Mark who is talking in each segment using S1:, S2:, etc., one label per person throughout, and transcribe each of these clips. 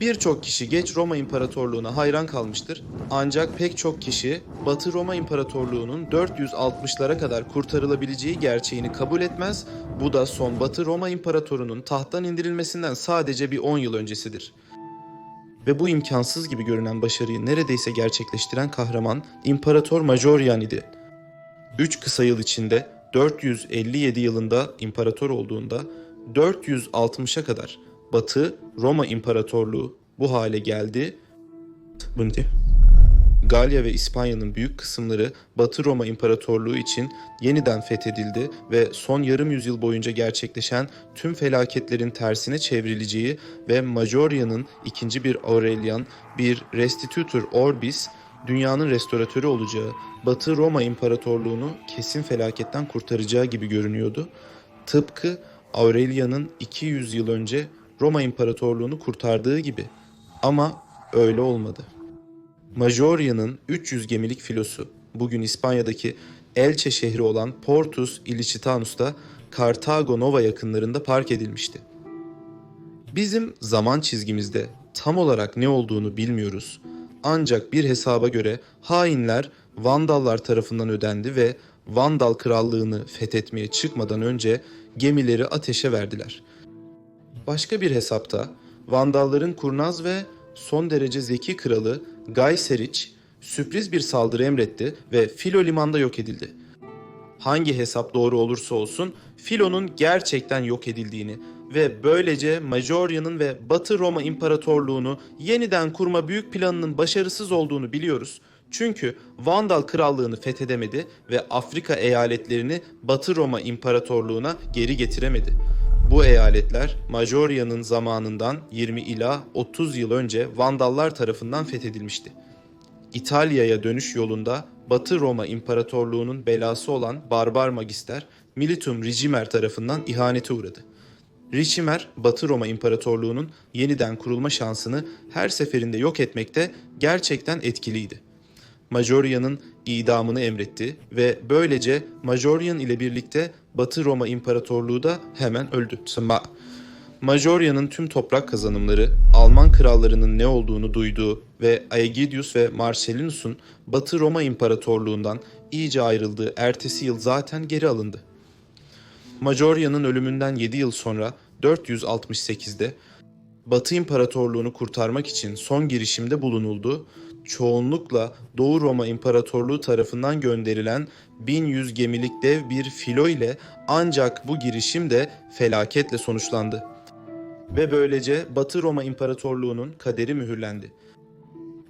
S1: Birçok kişi geç Roma İmparatorluğu'na hayran kalmıştır. Ancak pek çok kişi Batı Roma İmparatorluğu'nun 460'lara kadar kurtarılabileceği gerçeğini kabul etmez. Bu da son Batı Roma İmparatoru'nun tahttan indirilmesinden sadece bir 10 yıl öncesidir. Ve bu imkansız gibi görünen başarıyı neredeyse gerçekleştiren kahraman İmparator Majorian idi. 3 kısa yıl içinde 457 yılında imparator olduğunda 460'a kadar Batı Roma İmparatorluğu bu hale geldi. Galya ve İspanya'nın büyük kısımları Batı Roma İmparatorluğu için yeniden fethedildi ve son yarım yüzyıl boyunca gerçekleşen tüm felaketlerin tersine çevrileceği ve Majorian'ın ikinci bir Aurelian, bir Restitutor Orbis, dünyanın restoratörü olacağı, Batı Roma İmparatorluğunu kesin felaketten kurtaracağı gibi görünüyordu. Tıpkı Aurelian'ın 200 yıl önce Roma İmparatorluğunu kurtardığı gibi. Ama öyle olmadı. Majoria'nın 300 gemilik filosu bugün İspanya'daki Elche şehri olan Portus Ilicitanus'ta Kartago Nova yakınlarında park edilmişti. Bizim zaman çizgimizde tam olarak ne olduğunu bilmiyoruz. Ancak bir hesaba göre hainler Vandallar tarafından ödendi ve Vandal krallığını fethetmeye çıkmadan önce gemileri ateşe verdiler. Başka bir hesapta Vandalların kurnaz ve son derece zeki kralı Gaiseric sürpriz bir saldırı emretti ve Filo limanda yok edildi. Hangi hesap doğru olursa olsun Filo'nun gerçekten yok edildiğini ve böylece Majoria'nın ve Batı Roma İmparatorluğunu yeniden kurma büyük planının başarısız olduğunu biliyoruz. Çünkü Vandal krallığını fethedemedi ve Afrika eyaletlerini Batı Roma İmparatorluğuna geri getiremedi. Bu eyaletler Majoria'nın zamanından 20 ila 30 yıl önce Vandallar tarafından fethedilmişti. İtalya'ya dönüş yolunda Batı Roma İmparatorluğu'nun belası olan Barbar Magister Militum Rigimer tarafından ihanete uğradı. Richimer, Batı Roma İmparatorluğu'nun yeniden kurulma şansını her seferinde yok etmekte gerçekten etkiliydi. Majoria'nın idamını emretti ve böylece Majorian ile birlikte Batı Roma İmparatorluğu da hemen öldü. Sma. Majoria'nın tüm toprak kazanımları, Alman krallarının ne olduğunu duyduğu ve Aegidius ve Marcellinus'un Batı Roma İmparatorluğundan iyice ayrıldığı ertesi yıl zaten geri alındı. Majoria'nın ölümünden 7 yıl sonra 468'de Batı İmparatorluğunu kurtarmak için son girişimde bulunuldu. Çoğunlukla Doğu Roma İmparatorluğu tarafından gönderilen 1100 gemilik dev bir filo ile ancak bu girişim de felaketle sonuçlandı. Ve böylece Batı Roma İmparatorluğu'nun kaderi mühürlendi.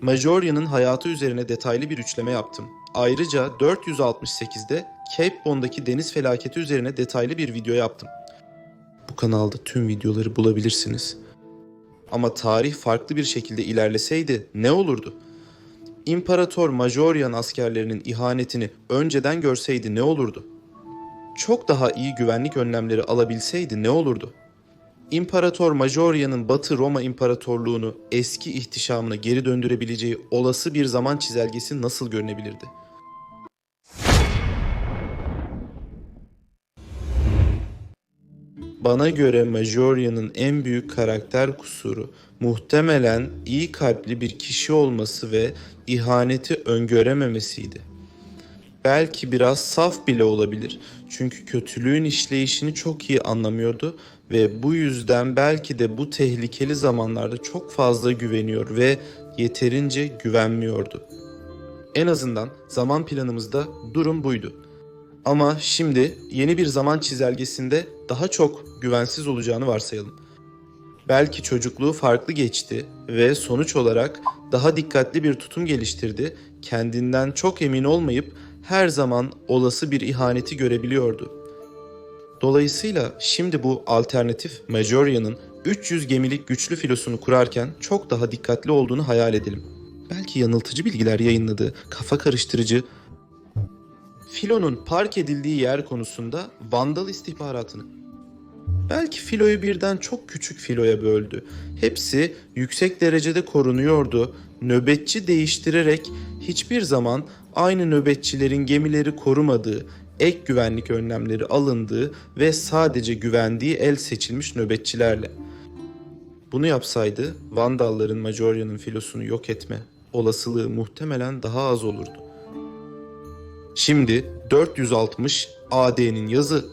S1: Majoria'nın hayatı üzerine detaylı bir üçleme yaptım. Ayrıca 468'de Cape Bond'daki deniz felaketi üzerine detaylı bir video yaptım. Bu kanalda tüm videoları bulabilirsiniz. Ama tarih farklı bir şekilde ilerleseydi ne olurdu? İmparator Majorian askerlerinin ihanetini önceden görseydi ne olurdu? Çok daha iyi güvenlik önlemleri alabilseydi ne olurdu? İmparator Majorian'ın Batı Roma İmparatorluğunu eski ihtişamına geri döndürebileceği olası bir zaman çizelgesi nasıl görünebilirdi? Bana göre Majorian'ın en büyük karakter kusuru muhtemelen iyi kalpli bir kişi olması ve ihaneti öngörememesiydi. Belki biraz saf bile olabilir. Çünkü kötülüğün işleyişini çok iyi anlamıyordu ve bu yüzden belki de bu tehlikeli zamanlarda çok fazla güveniyor ve yeterince güvenmiyordu. En azından zaman planımızda durum buydu. Ama şimdi yeni bir zaman çizelgesinde daha çok güvensiz olacağını varsayalım. Belki çocukluğu farklı geçti ve sonuç olarak daha dikkatli bir tutum geliştirdi. Kendinden çok emin olmayıp her zaman olası bir ihaneti görebiliyordu. Dolayısıyla şimdi bu alternatif Majoria'nın 300 gemilik güçlü filosunu kurarken çok daha dikkatli olduğunu hayal edelim. Belki yanıltıcı bilgiler yayınladı, kafa karıştırıcı Filo'nun park edildiği yer konusunda Vandal istihbaratını. Belki Filo'yu birden çok küçük Filo'ya böldü. Hepsi yüksek derecede korunuyordu. Nöbetçi değiştirerek hiçbir zaman aynı nöbetçilerin gemileri korumadığı, ek güvenlik önlemleri alındığı ve sadece güvendiği el seçilmiş nöbetçilerle. Bunu yapsaydı Vandalların Majoria'nın filosunu yok etme olasılığı muhtemelen daha az olurdu. Şimdi 460 AD'nin yazı.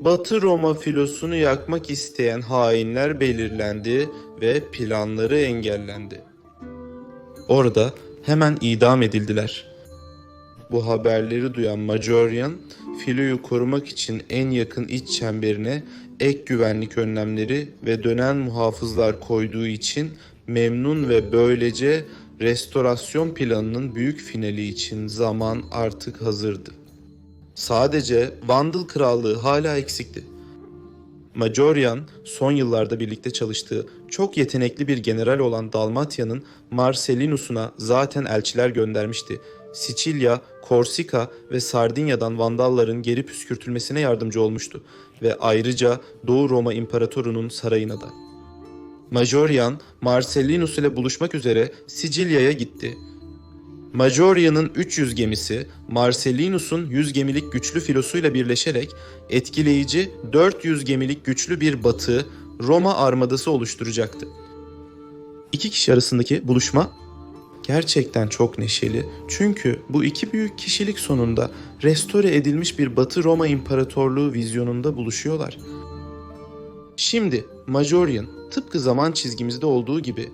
S1: Batı Roma filosunu yakmak isteyen hainler belirlendi ve planları engellendi. Orada hemen idam edildiler. Bu haberleri duyan Majorian, filoyu korumak için en yakın iç çemberine ek güvenlik önlemleri ve dönen muhafızlar koyduğu için memnun ve böylece restorasyon planının büyük finali için zaman artık hazırdı. Sadece Vandal Krallığı hala eksikti. Majorian son yıllarda birlikte çalıştığı çok yetenekli bir general olan Dalmatya'nın Marcellinus'una zaten elçiler göndermişti. Sicilya, Korsika ve Sardinya'dan Vandalların geri püskürtülmesine yardımcı olmuştu ve ayrıca Doğu Roma İmparatoru'nun sarayına da. Majorian, Marcellinus ile buluşmak üzere Sicilya'ya gitti. Majorian'ın 300 gemisi Marcellinus'un 100 gemilik güçlü filosuyla birleşerek etkileyici 400 gemilik güçlü bir batı Roma armadası oluşturacaktı. İki kişi arasındaki buluşma gerçekten çok neşeli. Çünkü bu iki büyük kişilik sonunda restore edilmiş bir Batı Roma İmparatorluğu vizyonunda buluşuyorlar. Şimdi Majorian tıpkı zaman çizgimizde olduğu gibi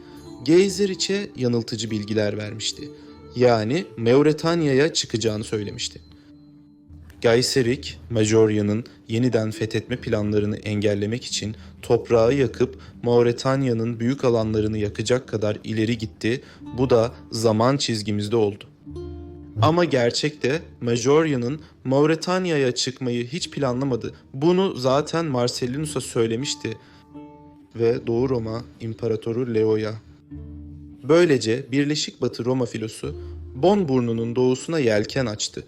S1: Geyserich'e yanıltıcı bilgiler vermişti. Yani Mauretania'ya çıkacağını söylemişti. Gayseric, Majorian'ın yeniden fethetme planlarını engellemek için toprağı yakıp Mauretania'nın büyük alanlarını yakacak kadar ileri gitti. Bu da zaman çizgimizde oldu. Ama gerçekte Majorian'ın Mauretania'ya çıkmayı hiç planlamadı. Bunu zaten Marcellinus'a söylemişti ve Doğu Roma İmparatoru Leo'ya. Böylece Birleşik Batı Roma filosu Bon burnunun doğusuna yelken açtı.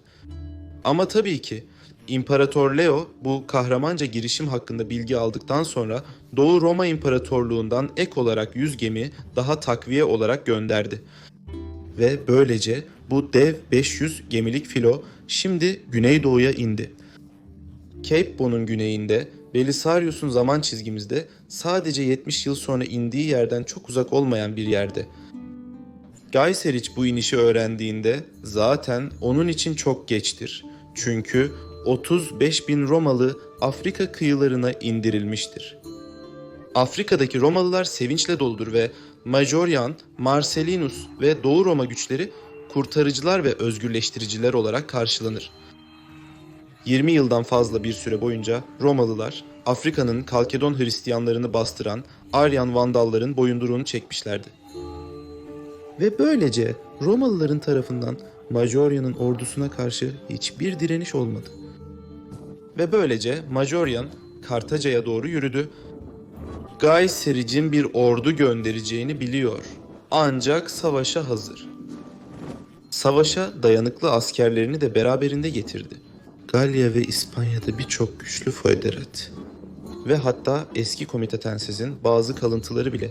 S1: Ama tabii ki İmparator Leo bu kahramanca girişim hakkında bilgi aldıktan sonra Doğu Roma İmparatorluğundan ek olarak 100 gemi daha takviye olarak gönderdi. Ve böylece bu dev 500 gemilik filo şimdi Güneydoğu'ya indi. Cape Bon'un güneyinde Belisarius'un zaman çizgimizde sadece 70 yıl sonra indiği yerden çok uzak olmayan bir yerde. Gayseric bu inişi öğrendiğinde zaten onun için çok geçtir. Çünkü 35 bin Romalı Afrika kıyılarına indirilmiştir. Afrika'daki Romalılar sevinçle doludur ve Majorian, Marcellinus ve Doğu Roma güçleri kurtarıcılar ve özgürleştiriciler olarak karşılanır. 20 yıldan fazla bir süre boyunca Romalılar Afrika'nın Kalkedon Hristiyanlarını bastıran Aryan Vandalların boyunduruğunu çekmişlerdi. Ve böylece Romalıların tarafından Majorian'ın ordusuna karşı hiçbir direniş olmadı. Ve böylece Majorian Kartaca'ya doğru yürüdü. Gayseric'in bir ordu göndereceğini biliyor. Ancak savaşa hazır. Savaşa dayanıklı askerlerini de beraberinde getirdi. Galya ve İspanya'da birçok güçlü föderat ve hatta eski komitatensizin bazı kalıntıları bile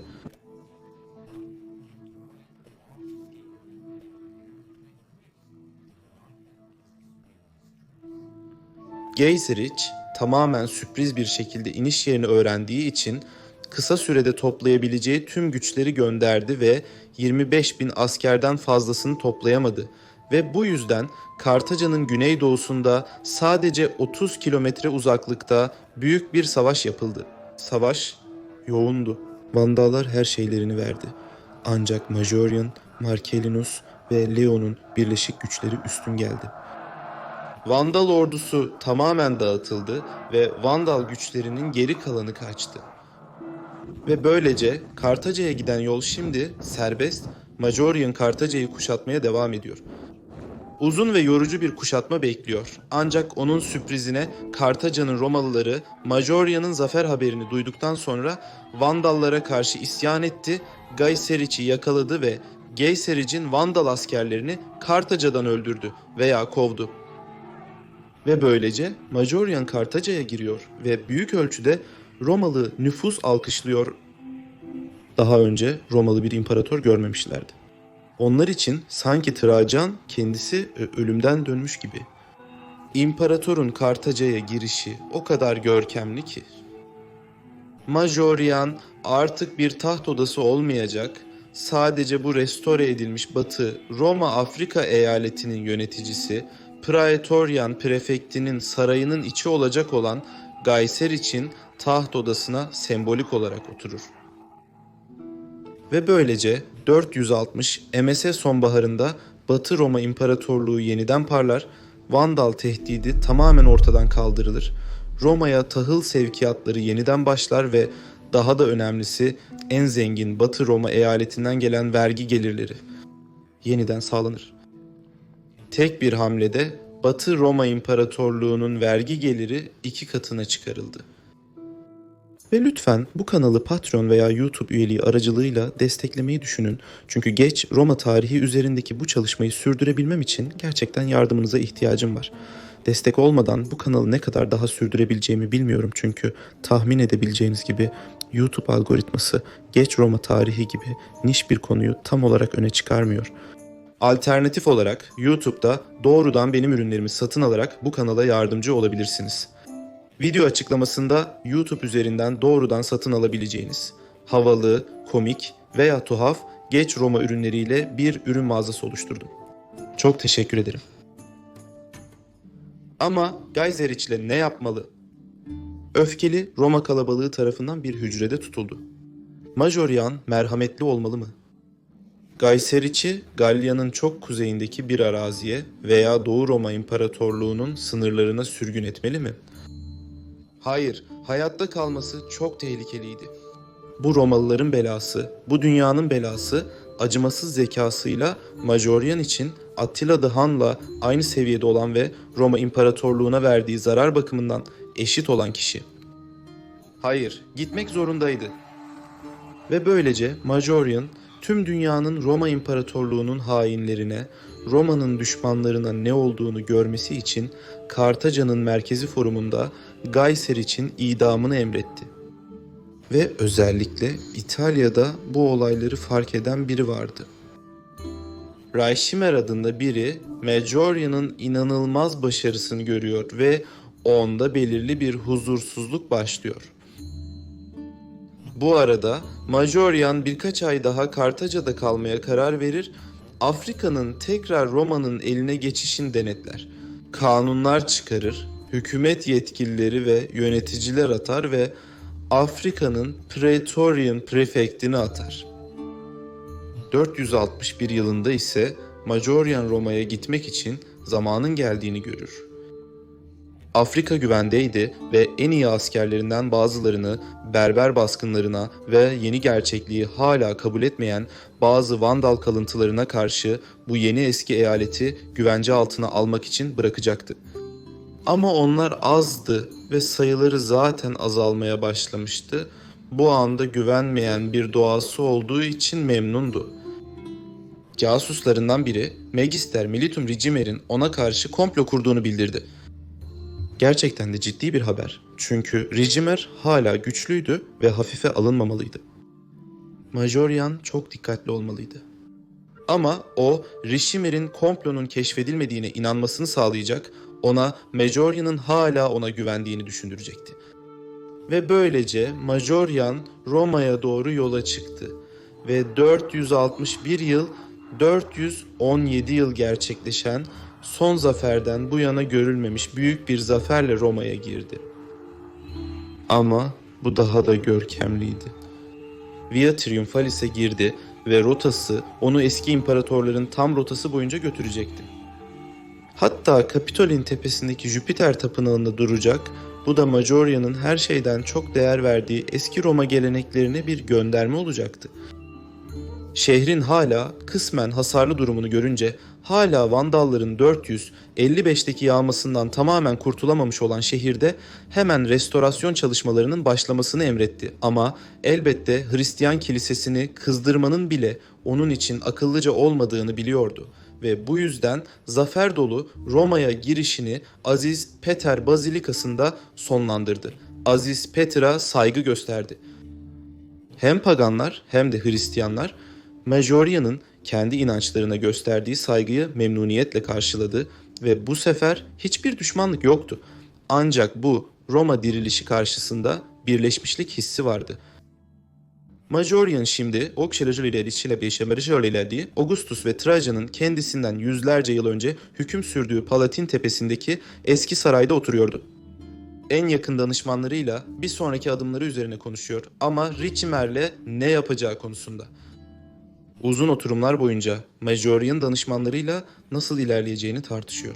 S1: Geyseric tamamen sürpriz bir şekilde iniş yerini öğrendiği için kısa sürede toplayabileceği tüm güçleri gönderdi ve 25 bin askerden fazlasını toplayamadı. Ve bu yüzden Kartaca'nın güneydoğusunda sadece 30 kilometre uzaklıkta büyük bir savaş yapıldı. Savaş yoğundu. Vandallar her şeylerini verdi. Ancak Majorian, Marcellinus ve Leo'nun birleşik güçleri üstün geldi. Vandal ordusu tamamen dağıtıldı ve Vandal güçlerinin geri kalanı kaçtı. Ve böylece Kartaca'ya giden yol şimdi serbest, Majorian Kartaca'yı kuşatmaya devam ediyor. Uzun ve yorucu bir kuşatma bekliyor. Ancak onun sürprizine Kartaca'nın Romalıları Majorian'ın zafer haberini duyduktan sonra Vandallara karşı isyan etti, Gayseric'i yakaladı ve Geyseric'in Vandal askerlerini Kartaca'dan öldürdü veya kovdu. Ve böylece Majorian Kartaca'ya giriyor ve büyük ölçüde Romalı nüfus alkışlıyor. Daha önce Romalı bir imparator görmemişlerdi. Onlar için sanki Trajan kendisi ö- ölümden dönmüş gibi. İmparatorun Kartaca'ya girişi o kadar görkemli ki. Majorian artık bir taht odası olmayacak, sadece bu restore edilmiş Batı Roma Afrika eyaletinin yöneticisi Praetorian prefektinin sarayının içi olacak olan Gayser için taht odasına sembolik olarak oturur. Ve böylece 460 MSE sonbaharında Batı Roma İmparatorluğu yeniden parlar, Vandal tehdidi tamamen ortadan kaldırılır, Roma'ya tahıl sevkiyatları yeniden başlar ve daha da önemlisi en zengin Batı Roma eyaletinden gelen vergi gelirleri yeniden sağlanır. Tek bir hamlede Batı Roma İmparatorluğu'nun vergi geliri iki katına çıkarıldı. Ve lütfen bu kanalı Patreon veya YouTube üyeliği aracılığıyla desteklemeyi düşünün. Çünkü geç Roma tarihi üzerindeki bu çalışmayı sürdürebilmem için gerçekten yardımınıza ihtiyacım var. Destek olmadan bu kanalı ne kadar daha sürdürebileceğimi bilmiyorum çünkü tahmin edebileceğiniz gibi YouTube algoritması geç Roma tarihi gibi niş bir konuyu tam olarak öne çıkarmıyor. Alternatif olarak YouTube'da doğrudan benim ürünlerimi satın alarak bu kanala yardımcı olabilirsiniz. Video açıklamasında YouTube üzerinden doğrudan satın alabileceğiniz havalı, komik veya tuhaf geç Roma ürünleriyle bir ürün mağazası oluşturdum. Çok teşekkür ederim. Ama Gayzeriç ile ne yapmalı? Öfkeli Roma kalabalığı tarafından bir hücrede tutuldu. Majorian merhametli olmalı mı? Gayseriç'i Galya'nın çok kuzeyindeki bir araziye veya Doğu Roma İmparatorluğu'nun sınırlarına sürgün etmeli mi? Hayır, hayatta kalması çok tehlikeliydi. Bu Romalıların belası, bu dünyanın belası, acımasız zekasıyla Majorian için Attila the Hun'la aynı seviyede olan ve Roma İmparatorluğu'na verdiği zarar bakımından eşit olan kişi. Hayır, gitmek zorundaydı. Ve böylece Majorian tüm dünyanın Roma İmparatorluğu'nun hainlerine, Roma'nın düşmanlarına ne olduğunu görmesi için Kartaca'nın merkezi forumunda Gayser için idamını emretti. Ve özellikle İtalya'da bu olayları fark eden biri vardı. Raichimer adında biri Majorian'ın inanılmaz başarısını görüyor ve onda belirli bir huzursuzluk başlıyor. Bu arada Majorian birkaç ay daha Kartaca'da kalmaya karar verir, Afrika'nın tekrar Roma'nın eline geçişini denetler. Kanunlar çıkarır, hükümet yetkilileri ve yöneticiler atar ve Afrika'nın Praetorian prefektini atar. 461 yılında ise Majorian Roma'ya gitmek için zamanın geldiğini görür. Afrika güvendeydi ve en iyi askerlerinden bazılarını Berber baskınlarına ve yeni gerçekliği hala kabul etmeyen bazı Vandal kalıntılarına karşı bu yeni eski eyaleti güvence altına almak için bırakacaktı. Ama onlar azdı ve sayıları zaten azalmaya başlamıştı. Bu anda güvenmeyen bir doğası olduğu için memnundu. Casuslarından biri Magister Militum Regimer'in ona karşı komplo kurduğunu bildirdi. Gerçekten de ciddi bir haber. Çünkü Regimer hala güçlüydü ve hafife alınmamalıydı. Majorian çok dikkatli olmalıydı. Ama o Rishimer'in komplonun keşfedilmediğine inanmasını sağlayacak, ona Majorian'ın hala ona güvendiğini düşündürecekti. Ve böylece Majorian Roma'ya doğru yola çıktı ve 461 yıl 417 yıl gerçekleşen son zaferden bu yana görülmemiş büyük bir zaferle Roma'ya girdi. Ama bu daha da görkemliydi. Via Triumphalis'e girdi ve rotası onu eski imparatorların tam rotası boyunca götürecekti. Hatta Kapitol'in tepesindeki Jüpiter tapınağında duracak, bu da Majorian'ın her şeyden çok değer verdiği eski Roma geleneklerine bir gönderme olacaktı. Şehrin hala kısmen hasarlı durumunu görünce hala Vandalların 455'teki yağmasından tamamen kurtulamamış olan şehirde hemen restorasyon çalışmalarının başlamasını emretti. Ama elbette Hristiyan kilisesini kızdırmanın bile onun için akıllıca olmadığını biliyordu ve bu yüzden zafer dolu Roma'ya girişini Aziz Peter Bazilikası'nda sonlandırdı. Aziz Peter'a saygı gösterdi. Hem paganlar hem de Hristiyanlar Majorian'ın kendi inançlarına gösterdiği saygıyı memnuniyetle karşıladı ve bu sefer hiçbir düşmanlık yoktu. Ancak bu Roma dirilişi karşısında birleşmişlik hissi vardı. Majorian şimdi okşarıcılığıyla ilişkileşemerici Augustus ve Trajan'ın kendisinden yüzlerce yıl önce hüküm sürdüğü Palatin tepesindeki eski sarayda oturuyordu. En yakın danışmanlarıyla bir sonraki adımları üzerine konuşuyor ama Ricimer'le ne yapacağı konusunda. Uzun oturumlar boyunca Majorian danışmanlarıyla nasıl ilerleyeceğini tartışıyor.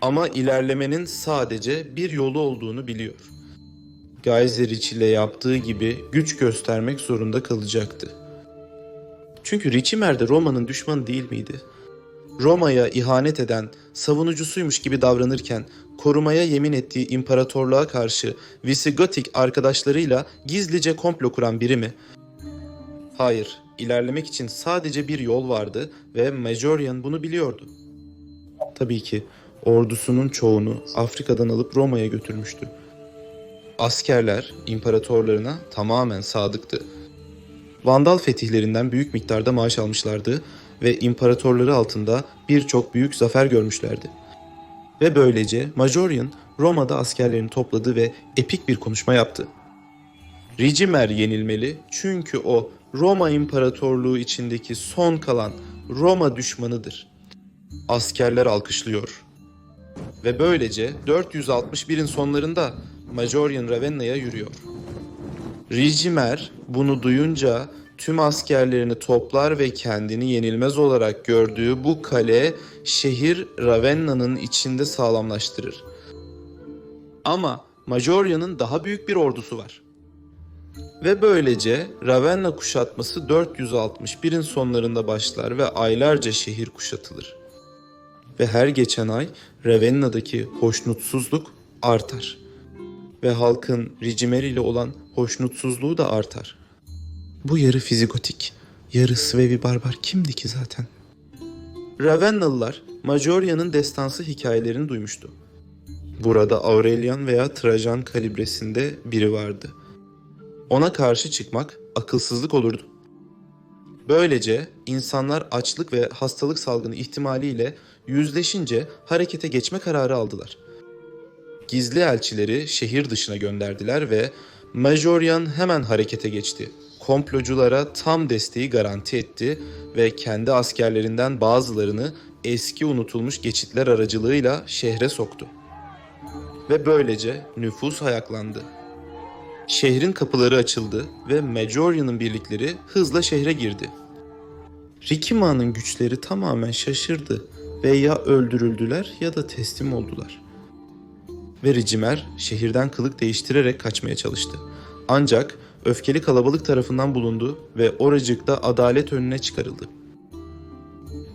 S1: Ama ilerlemenin sadece bir yolu olduğunu biliyor. Geiseric ile yaptığı gibi güç göstermek zorunda kalacaktı. Çünkü Ricimer de Roma'nın düşmanı değil miydi? Roma'ya ihanet eden, savunucusuymuş gibi davranırken korumaya yemin ettiği imparatorluğa karşı Visigotik arkadaşlarıyla gizlice komplo kuran biri mi? Hayır, ilerlemek için sadece bir yol vardı ve Majorian bunu biliyordu. Tabii ki ordusunun çoğunu Afrika'dan alıp Roma'ya götürmüştü. Askerler imparatorlarına tamamen sadıktı. Vandal fetihlerinden büyük miktarda maaş almışlardı ve imparatorları altında birçok büyük zafer görmüşlerdi. Ve böylece Majorian Roma'da askerlerini topladı ve epik bir konuşma yaptı. Ricimer yenilmeli çünkü o Roma İmparatorluğu içindeki son kalan Roma düşmanıdır. Askerler alkışlıyor. Ve böylece 461'in sonlarında Majorian Ravenna'ya yürüyor. Ricimer bunu duyunca tüm askerlerini toplar ve kendini yenilmez olarak gördüğü bu kale şehir Ravenna'nın içinde sağlamlaştırır. Ama Majorian'ın daha büyük bir ordusu var. Ve böylece Ravenna kuşatması 461'in sonlarında başlar ve aylarca şehir kuşatılır. Ve her geçen ay Ravenna'daki hoşnutsuzluk artar. Ve halkın Ricimer ile olan hoşnutsuzluğu da artar. Bu yarı fizigotik, yarı Svevi barbar kimdi ki zaten? Ravennalılar Majoria'nın destansı hikayelerini duymuştu. Burada Aurelian veya Trajan kalibresinde biri vardı. Ona karşı çıkmak akılsızlık olurdu. Böylece insanlar açlık ve hastalık salgını ihtimaliyle yüzleşince harekete geçme kararı aldılar. Gizli elçileri şehir dışına gönderdiler ve Majorian hemen harekete geçti. Komploculara tam desteği garanti etti ve kendi askerlerinden bazılarını eski unutulmuş geçitler aracılığıyla şehre soktu. Ve böylece nüfus ayaklandı. Şehrin kapıları açıldı ve Majorian'ın birlikleri hızla şehre girdi. Rikima'nın güçleri tamamen şaşırdı ve ya öldürüldüler ya da teslim oldular. Ve Ricimer şehirden kılık değiştirerek kaçmaya çalıştı. Ancak öfkeli kalabalık tarafından bulundu ve oracıkta adalet önüne çıkarıldı.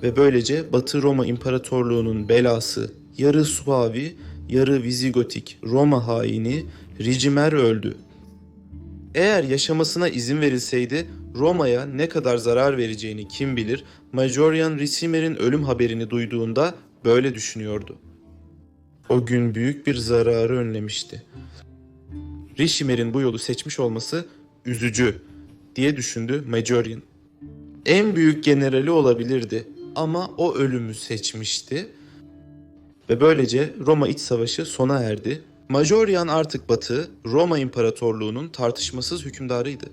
S1: Ve böylece Batı Roma İmparatorluğu'nun belası yarı Suavi, yarı Vizigotik Roma haini Ricimer öldü. Eğer yaşamasına izin verilseydi Roma'ya ne kadar zarar vereceğini kim bilir Majorian Ricimer'in ölüm haberini duyduğunda böyle düşünüyordu. O gün büyük bir zararı önlemişti. Ricimer'in bu yolu seçmiş olması üzücü diye düşündü Majorian. En büyük generali olabilirdi ama o ölümü seçmişti ve böylece Roma iç savaşı sona erdi. Majorian artık Batı, Roma İmparatorluğu'nun tartışmasız hükümdarıydı.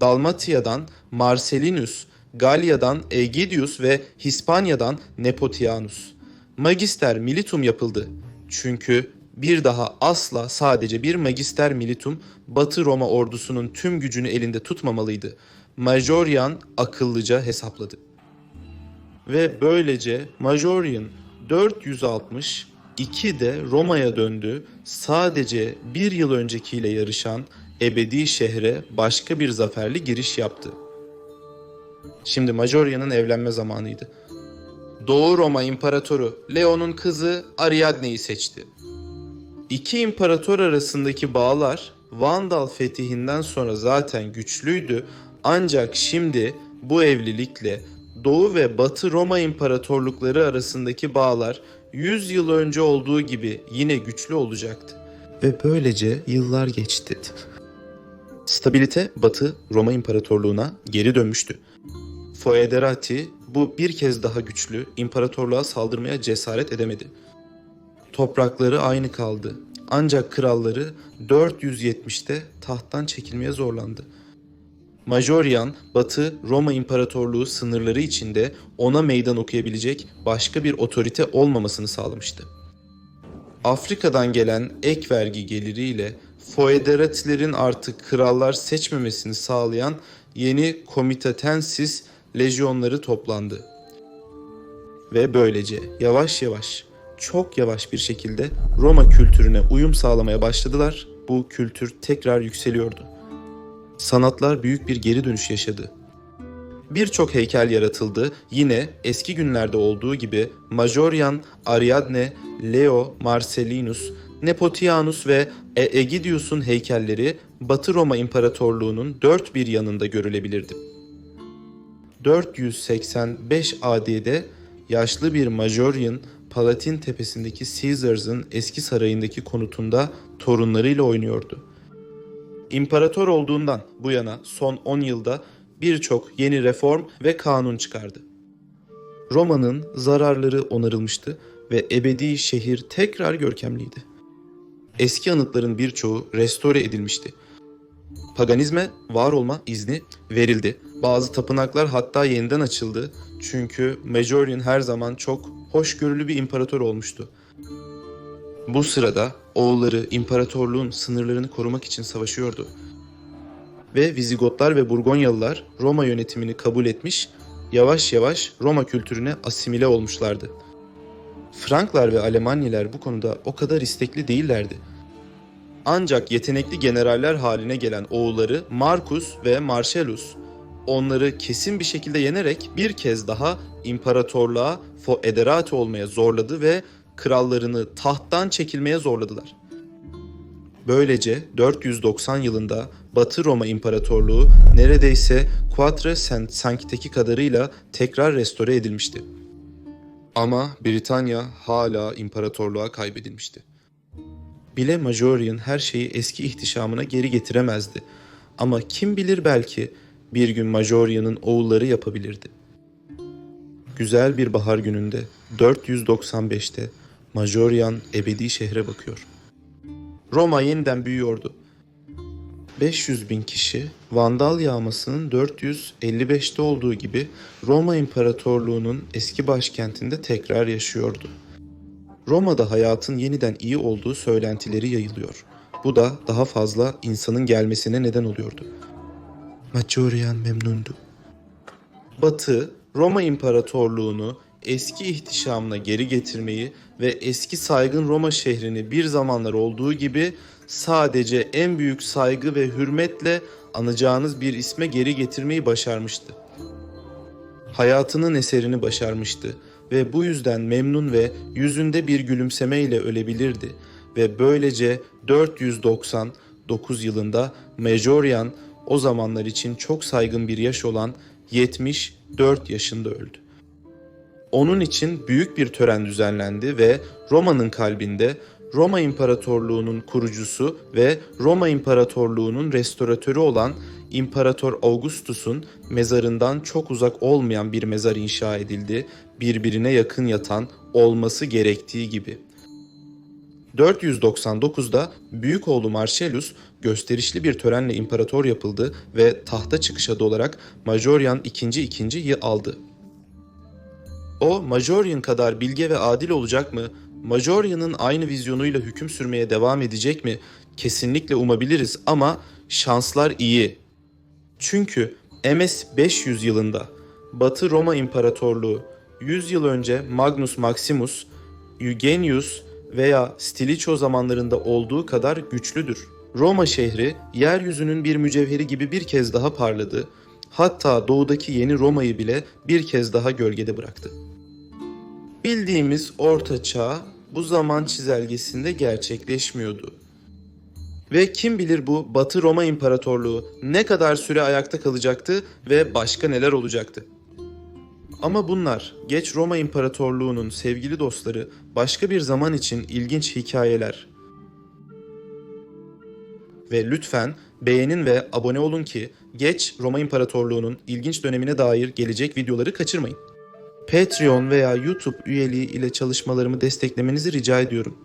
S1: Dalmatya'dan Marcellinus, Galya'dan Aegidius ve Hispanya'dan Nepotianus. Magister Militum yapıldı. Çünkü bir daha asla sadece bir Magister Militum Batı Roma ordusunun tüm gücünü elinde tutmamalıydı. Majorian akıllıca hesapladı. Ve böylece Majorian 460 2 de Roma'ya döndü. Sadece bir yıl öncekiyle yarışan ebedi şehre başka bir zaferli giriş yaptı. Şimdi Majoria'nın evlenme zamanıydı. Doğu Roma İmparatoru Leo'nun kızı Ariadne'yi seçti. İki imparator arasındaki bağlar Vandal fetihinden sonra zaten güçlüydü ancak şimdi bu evlilikle Doğu ve Batı Roma İmparatorlukları arasındaki bağlar 100 yıl önce olduğu gibi yine güçlü olacaktı. Ve böylece yıllar geçti. Stabilite Batı Roma İmparatorluğu'na geri dönmüştü. Foederati bu bir kez daha güçlü imparatorluğa saldırmaya cesaret edemedi. Toprakları aynı kaldı. Ancak kralları 470'te tahttan çekilmeye zorlandı. Majorian, Batı Roma İmparatorluğu sınırları içinde ona meydan okuyabilecek başka bir otorite olmamasını sağlamıştı. Afrika'dan gelen ek vergi geliriyle foederatilerin artık krallar seçmemesini sağlayan yeni Comitatensis lejyonları toplandı. Ve böylece yavaş yavaş, çok yavaş bir şekilde Roma kültürüne uyum sağlamaya başladılar. Bu kültür tekrar yükseliyordu. Sanatlar büyük bir geri dönüş yaşadı. Birçok heykel yaratıldı. Yine eski günlerde olduğu gibi Majorian, Ariadne, Leo, Marcellinus, Nepotianus ve E- Egidius'un heykelleri Batı Roma İmparatorluğu'nun dört bir yanında görülebilirdi. 485 AD'de yaşlı bir Majorian Palatin tepesindeki Caesars'ın eski sarayındaki konutunda torunlarıyla oynuyordu. İmparator olduğundan bu yana son 10 yılda birçok yeni reform ve kanun çıkardı. Roma'nın zararları onarılmıştı ve ebedi şehir tekrar görkemliydi. Eski anıtların birçoğu restore edilmişti. Paganizme var olma izni verildi. Bazı tapınaklar hatta yeniden açıldı. Çünkü Majorian her zaman çok hoşgörülü bir imparator olmuştu. Bu sırada oğulları imparatorluğun sınırlarını korumak için savaşıyordu. Ve Vizigotlar ve Burgonyalılar Roma yönetimini kabul etmiş, yavaş yavaş Roma kültürüne asimile olmuşlardı. Franklar ve Alemanniler bu konuda o kadar istekli değillerdi. Ancak yetenekli generaller haline gelen oğulları Marcus ve Marcellus onları kesin bir şekilde yenerek bir kez daha imparatorluğa foederati olmaya zorladı ve krallarını tahttan çekilmeye zorladılar. Böylece 490 yılında Batı Roma İmparatorluğu neredeyse Quatre Sanct'teki kadarıyla tekrar restore edilmişti. Ama Britanya hala imparatorluğa kaybedilmişti. Bile Majorian her şeyi eski ihtişamına geri getiremezdi. Ama kim bilir belki bir gün Majorian'ın oğulları yapabilirdi. Güzel bir bahar gününde 495'te Majorian ebedi şehre bakıyor. Roma yeniden büyüyordu. 500 bin kişi Vandal yağmasının 455'te olduğu gibi Roma İmparatorluğu'nun eski başkentinde tekrar yaşıyordu. Roma'da hayatın yeniden iyi olduğu söylentileri yayılıyor. Bu da daha fazla insanın gelmesine neden oluyordu. Majorian memnundu. Batı, Roma İmparatorluğunu eski ihtişamına geri getirmeyi ve eski saygın Roma şehrini bir zamanlar olduğu gibi sadece en büyük saygı ve hürmetle anacağınız bir isme geri getirmeyi başarmıştı. Hayatının eserini başarmıştı ve bu yüzden memnun ve yüzünde bir gülümsemeyle ölebilirdi ve böylece 499 yılında Majorian o zamanlar için çok saygın bir yaş olan 74 yaşında öldü. Onun için büyük bir tören düzenlendi ve Roma'nın kalbinde Roma İmparatorluğu'nun kurucusu ve Roma İmparatorluğu'nun restoratörü olan İmparator Augustus'un mezarından çok uzak olmayan bir mezar inşa edildi, birbirine yakın yatan olması gerektiği gibi. 499'da büyük oğlu Marcellus gösterişli bir törenle imparator yapıldı ve tahta çıkış adı olarak Majorian II. ikinciyi aldı. O Majorian kadar bilge ve adil olacak mı? Majorian'ın aynı vizyonuyla hüküm sürmeye devam edecek mi? Kesinlikle umabiliriz ama şanslar iyi. Çünkü MS 500 yılında Batı Roma İmparatorluğu 100 yıl önce Magnus Maximus, Eugenius veya Stilicho zamanlarında olduğu kadar güçlüdür. Roma şehri yeryüzünün bir mücevheri gibi bir kez daha parladı. Hatta doğudaki yeni Roma'yı bile bir kez daha gölgede bıraktı. Bildiğimiz Orta Çağ bu zaman çizelgesinde gerçekleşmiyordu. Ve kim bilir bu Batı Roma İmparatorluğu ne kadar süre ayakta kalacaktı ve başka neler olacaktı. Ama bunlar geç Roma İmparatorluğu'nun sevgili dostları başka bir zaman için ilginç hikayeler. Ve lütfen beğenin ve abone olun ki geç Roma İmparatorluğu'nun ilginç dönemine dair gelecek videoları kaçırmayın. Patreon veya YouTube üyeliği ile çalışmalarımı desteklemenizi rica ediyorum.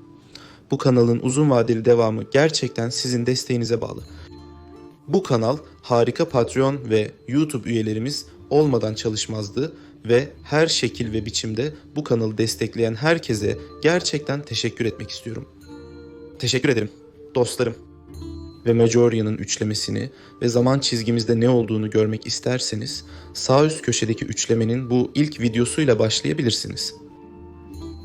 S1: bu kanalın uzun vadeli devamı gerçekten sizin desteğinize bağlı. Bu kanal harika Patreon ve YouTube üyelerimiz olmadan çalışmazdı ve her şekil ve biçimde bu kanalı destekleyen herkese gerçekten teşekkür etmek istiyorum. Teşekkür ederim dostlarım. Ve Majoria'nın üçlemesini ve zaman çizgimizde ne olduğunu görmek isterseniz sağ üst köşedeki üçlemenin bu ilk videosuyla başlayabilirsiniz.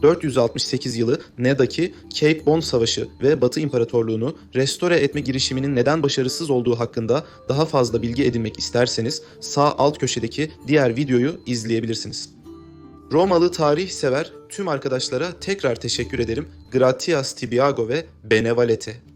S1: 468 yılı Neda'ki Cape Bon Savaşı ve Batı İmparatorluğunu restore etme girişiminin neden başarısız olduğu hakkında daha fazla bilgi edinmek isterseniz sağ alt köşedeki diğer videoyu izleyebilirsiniz. Romalı tarih sever tüm arkadaşlara tekrar teşekkür ederim. Gratias Tibiago ve Benevalete.